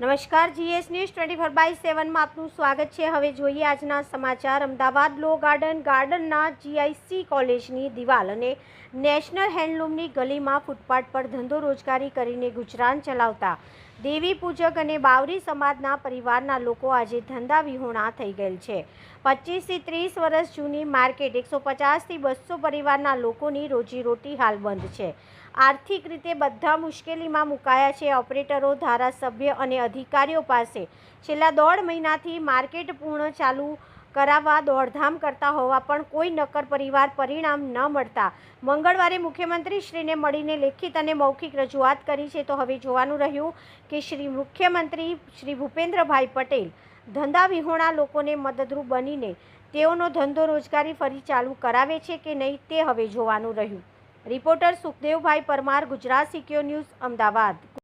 નમસ્કાર, GS news twenty four by સેવનમાં આપનું સ્વાગત છે. હવે જોઈએ આજના સમાચાર. અમદાવાદ લો ગાર્ડન ગાર્ડનના જીઆઈસી કોલેજની દિવાલ અને નેશનલ હેન્ડલૂમની ગલીમાં ફૂટપાથ પર ધંધો રોજગારી કરીને ગુજરાન ચલાવતા દેવી પૂજક અને બાવરી સમાજના પરિવારના લોકો આજે ધંધા વિહોણા થઈ ગયેલ છે. પચીસથી ત્રીસ વર્ષ જૂની માર્કેટ એકસો પચાસથી બસો પરિવારના લોકોની રોજીરોટી હાલ બંધ છે. આર્થિક રીતે બધા મુશ્કેલીમાં મુકાયા છે. ઓપરેટરો, ધારાસભ્ય અને અધિકારીઓ પાસે. છેલ્લા દોઢ મહિનાથી માર્કેટ પૂર્ણ ચાલુ કરાવવા દોડધામ કરતા હોવા પણ કોઈ નક્કર પરિવાર પરિણામ ન મળતા. મંગળવારે મુખ્યમંત્રીશ્રીને મળીને લેખિત અને મૌખિક રજૂઆત કરી છે તો હવે જોવાનું રહ્યું કે શ્રી મુખ્યમંત્રી શ્રી ભૂપેન્દ્રભાઈ પટેલ ધંધા વિહોણા લોકોને મદદરૂપ બનીને તેઓનો ધંધો રોજગારી ફરી ચાલુ કરાવે છે કે નહીં તે હવે જોવાનું રહ્યું. Reporter Sukhdevbhai Parmar, Gujarat secure news, Ahmedabad.